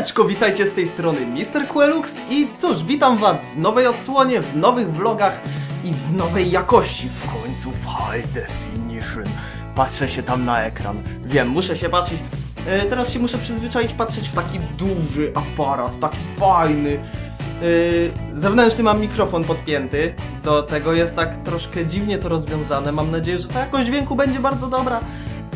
Siemaneczko, witajcie z tej strony Mr. Quelux i cóż, witam was w nowej odsłonie, w nowych vlogach i w nowej jakości, w końcu w high definition. Patrzę się tam na ekran. Wiem, muszę się patrzeć. E, teraz się muszę przyzwyczaić patrzeć w taki duży aparat, taki fajny. E, zewnętrzny mam mikrofon podpięty, do tego jest tak troszkę dziwnie to rozwiązane. Mam nadzieję, że ta jakość dźwięku będzie bardzo dobra.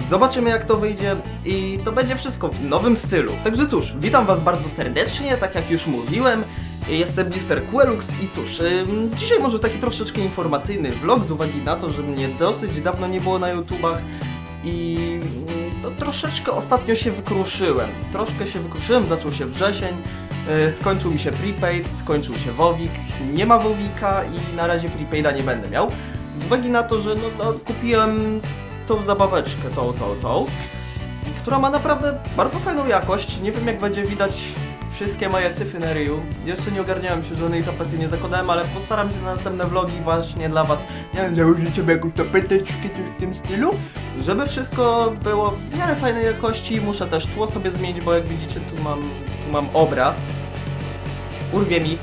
Zobaczymy jak to wyjdzie i to będzie wszystko w nowym stylu. Także cóż, witam was bardzo serdecznie, tak jak już mówiłem. Jestem Blister Quelux i cóż, ym, dzisiaj może taki troszeczkę informacyjny vlog z uwagi na to, że mnie dosyć dawno nie było na YouTubach i no, troszeczkę ostatnio się wykruszyłem. Troszkę się wykruszyłem, zaczął się wrzesień, yy, skończył mi się prepaid, skończył się Wowik, nie ma Wowika i na razie prepaida nie będę miał. Z uwagi na to, że no, no, kupiłem tą zabaweczkę, tą, tą, tą, która ma naprawdę bardzo fajną jakość. Nie wiem jak będzie widać wszystkie moje syfy na. Jeszcze nie ogarniałem się, żadnej tapety nie zakładałem, ale postaram się na następne vlogi właśnie dla was, wiem, założyć sobie jakąś tapeteczkę, w tym stylu, żeby wszystko było w miarę fajnej jakości. Muszę też tło sobie zmienić, bo jak widzicie tu mam, tu mam obraz. Urwie mi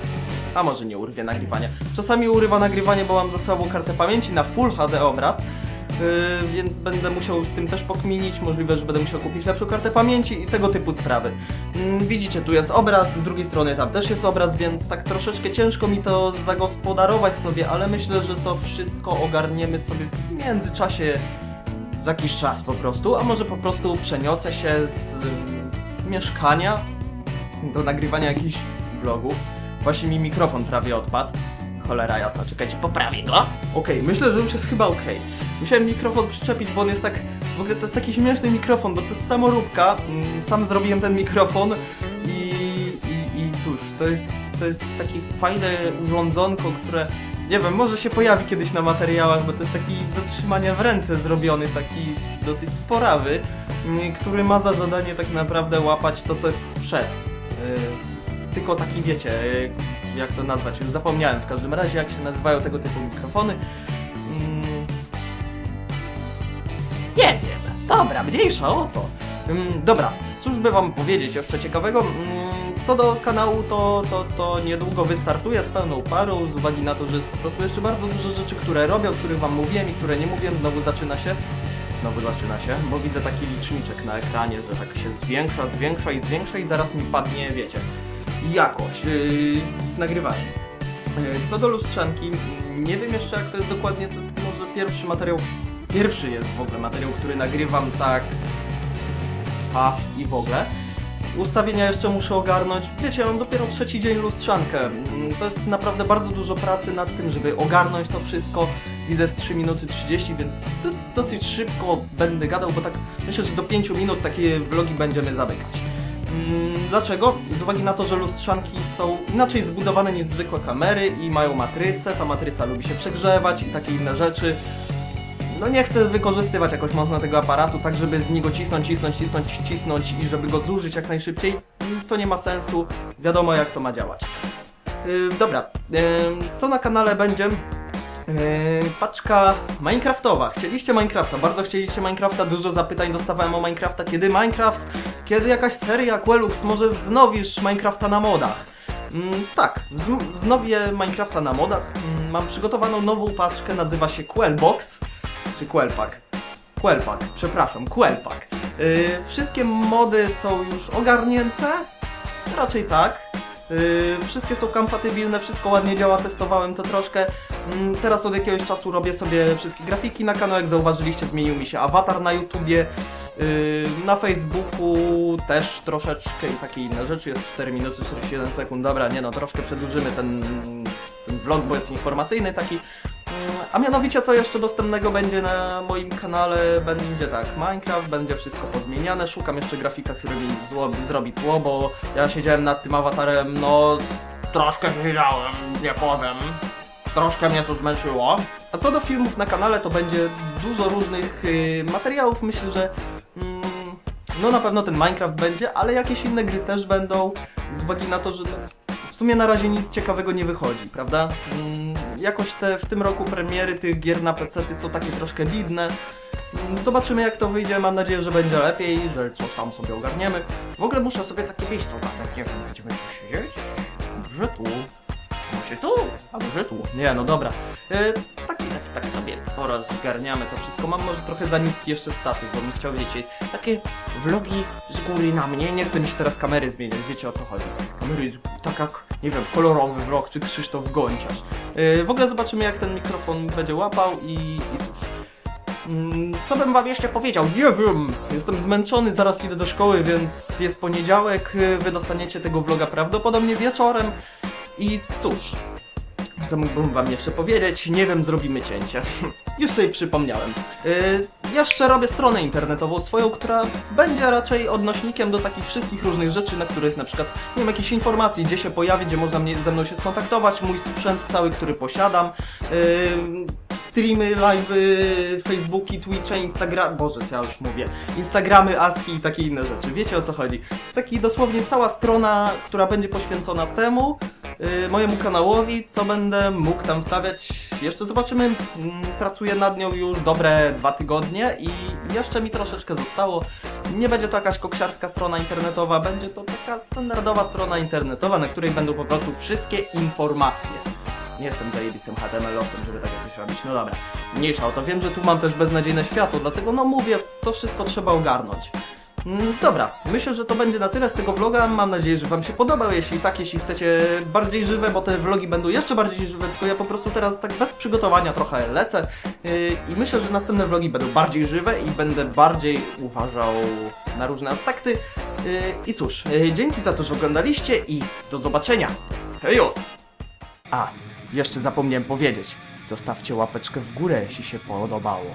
a może nie urwie nagrywanie. Czasami urywa nagrywanie, bo mam za słabą kartę pamięci na Full HD obraz. Yy, więc będę musiał z tym też pokminić. Możliwe, że będę musiał kupić lepszą kartę pamięci i tego typu sprawy. Yy, widzicie, tu jest obraz, z drugiej strony tam też jest obraz, więc tak troszeczkę ciężko mi to zagospodarować sobie, ale myślę, że to wszystko ogarniemy sobie w międzyczasie za jakiś czas po prostu, a może po prostu przeniosę się z yy, mieszkania do nagrywania jakichś vlogów. Właśnie mi mikrofon prawie odpadł. Cholera jasna, czekajcie, poprawię go. Okej, myślę, że już jest chyba okej. Musiałem mikrofon przyczepić, bo on jest tak... W ogóle to jest taki śmieszny mikrofon, bo to jest samoróbka. Mm, Sam zrobiłem ten mikrofon i, i, i cóż, to jest, to jest takie fajne urządzonko, które... Nie wiem, może się pojawi kiedyś na materiałach, bo to jest taki do trzymania w ręce zrobiony, taki dosyć sporawy, mm, który ma za zadanie tak naprawdę łapać to, co jest sprzed. Yy, s- tylko taki, wiecie, yy, jak to nazwać, już zapomniałem w każdym razie, jak się nazywają tego typu mikrofony. Dobra, mniejsza o to. Ym, dobra, cóż by wam powiedzieć jeszcze ciekawego? Ym, co do kanału, to, to, to niedługo wystartuję z pełną parą, z uwagi na to, że jest po prostu jeszcze bardzo dużo rzeczy, które robię, o których wam mówiłem i które nie mówiłem, znowu zaczyna się. Znowu zaczyna się, bo widzę taki liczniczek na ekranie, że tak się zwiększa, zwiększa i zwiększa i zaraz mi padnie, wiecie, jakość yy, nagrywania. Yy, Co do lustrzanki, nie wiem jeszcze jak to jest dokładnie, to jest może pierwszy materiał, pierwszy jest w ogóle materiał, który nagrywam tak a i w ogóle. Ustawienia jeszcze muszę ogarnąć. Wiecie, mam dopiero trzeci dzień lustrzankę. Mm, To jest naprawdę bardzo dużo pracy nad tym, żeby ogarnąć to wszystko. Widzę z 3 minuty 30, więc do, dosyć szybko będę gadał, bo tak myślę, że do 5 minut takie vlogi będziemy zamykać. Mm, Dlaczego? Z uwagi na to, że lustrzanki są inaczej zbudowane niż zwykłe kamery i mają matrycę, ta matryca lubi się przegrzewać i takie inne rzeczy. No nie chcę wykorzystywać jakoś mocno tego aparatu, tak żeby z niego cisnąć, cisnąć, cisnąć, cisnąć i żeby go zużyć jak najszybciej. Mm, To nie ma sensu, wiadomo jak to ma działać. Yy, dobra, yy, co na kanale będzie? Yy, paczka Minecraftowa. Chcieliście Minecrafta, bardzo chcieliście Minecrafta, dużo zapytań dostawałem o Minecrafta. Kiedy Minecraft? Kiedy jakaś seria Quelux? Może wznowisz Minecrafta na modach? Mm, tak, wz- wznowię Minecrafta na modach. Mm, mam przygotowaną nową paczkę, nazywa się Quellbox, czy Quellpack. Quellpack, przepraszam, Quellpack. Yy, wszystkie mody są już ogarnięte, raczej tak. Yy, wszystkie są kompatybilne, wszystko ładnie działa, testowałem to troszkę. Mm, Teraz od jakiegoś czasu robię sobie wszystkie grafiki na kanał, jak zauważyliście zmienił mi się awatar na YouTubie. Yy, Na Facebooku też troszeczkę i takie inne rzeczy, jest 4 minuty 41 sekund, dobra, nie no, troszkę przedłużymy ten, ten vlog, bo jest informacyjny taki. Yy, A mianowicie co jeszcze dostępnego będzie na moim kanale, będzie tak, Minecraft, będzie wszystko pozmieniane, szukam jeszcze grafika, który mi zło, zrobi tło, bo ja siedziałem nad tym awatarem, no troszkę siedziałem, nie powiem. Troszkę mnie to zmęczyło. A co do filmów na kanale, to będzie dużo różnych y, materiałów. Myślę, że mm, no na pewno ten Minecraft będzie, ale jakieś inne gry też będą. Z uwagi na to, że no, w sumie na razie nic ciekawego nie wychodzi, prawda? Mm, jakoś te w tym roku premiery tych gier na PC są takie troszkę bidne. Mm, Zobaczymy jak to wyjdzie, mam nadzieję, że będzie lepiej, że coś tam sobie ogarniemy. W ogóle muszę sobie takie miejsce ogarnąć, nie wiem, będziemy tu siedzieć? Może tu? Może tu? A może tu? Nie, no dobra. E, taki, tak, sobie porozgarniamy to wszystko. Mam może trochę za niski jeszcze statyw, bo bym chciał, wiecie, takie vlogi z góry na mnie. Nie chcę mi się teraz kamery zmieniać, wiecie o co chodzi. Kamery tak jak, nie wiem, kolorowy vlog czy Krzysztof Gonciarz. E, w ogóle zobaczymy jak ten mikrofon będzie łapał i, i cóż. Mm, Co bym wam jeszcze powiedział? Nie wiem! Jestem zmęczony, zaraz idę do szkoły, więc jest poniedziałek. y, Wy dostaniecie tego vloga prawdopodobnie wieczorem. I cóż, co mógłbym wam jeszcze powiedzieć? Nie wiem, zrobimy cięcie. Już sobie przypomniałem. Yy, jeszcze robię stronę internetową swoją, która będzie raczej odnośnikiem do takich wszystkich różnych rzeczy, na których na przykład, nie wiem, jakieś informacji, gdzie się pojawi, gdzie można mnie, ze mną się skontaktować, mój sprzęt cały, który posiadam, yy, streamy, live'y, Facebooki, Twitche, Instagram, boże, co ja już mówię, Instagramy, Aski i takie inne rzeczy. Wiecie o co chodzi? Taki dosłownie cała strona, która będzie poświęcona temu, mojemu kanałowi, co będę mógł tam wstawiać. Jeszcze zobaczymy. Mm, Pracuję nad nią już dobre dwa tygodnie i jeszcze mi troszeczkę zostało. Nie będzie to jakaś koksiarska strona internetowa, będzie to taka standardowa strona internetowa, na której będą po prostu wszystkie informacje. Nie jestem zajebistym HTML-owcem, żeby takie coś robić. No dobra, mniejsza o to. Wiem, że tu mam też beznadziejne światło, dlatego no mówię, to wszystko trzeba ogarnąć. Mm, Dobra, myślę, że to będzie na tyle z tego vloga. Mam nadzieję, że Wam się podobał. Jeśli tak, jeśli chcecie bardziej żywe, bo te vlogi będą jeszcze bardziej żywe, tylko ja po prostu teraz tak bez przygotowania trochę lecę. Yy, I myślę, że następne vlogi będą bardziej żywe i będę bardziej uważał na różne aspekty. Yy, I cóż, yy, dzięki za to, że oglądaliście i do zobaczenia. Hejos! A, jeszcze zapomniałem powiedzieć. Zostawcie łapeczkę w górę, jeśli się podobało.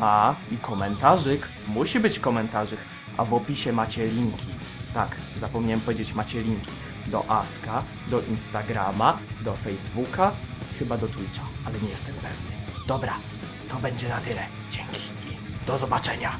A, i komentarzyk. Musi być komentarzyk. A w opisie macie linki. Tak, zapomniałem powiedzieć, macie linki. Do Aska, do Instagrama, do Facebooka, chyba do Twitcha, ale nie jestem pewny. Dobra, to będzie na tyle. Dzięki i do zobaczenia.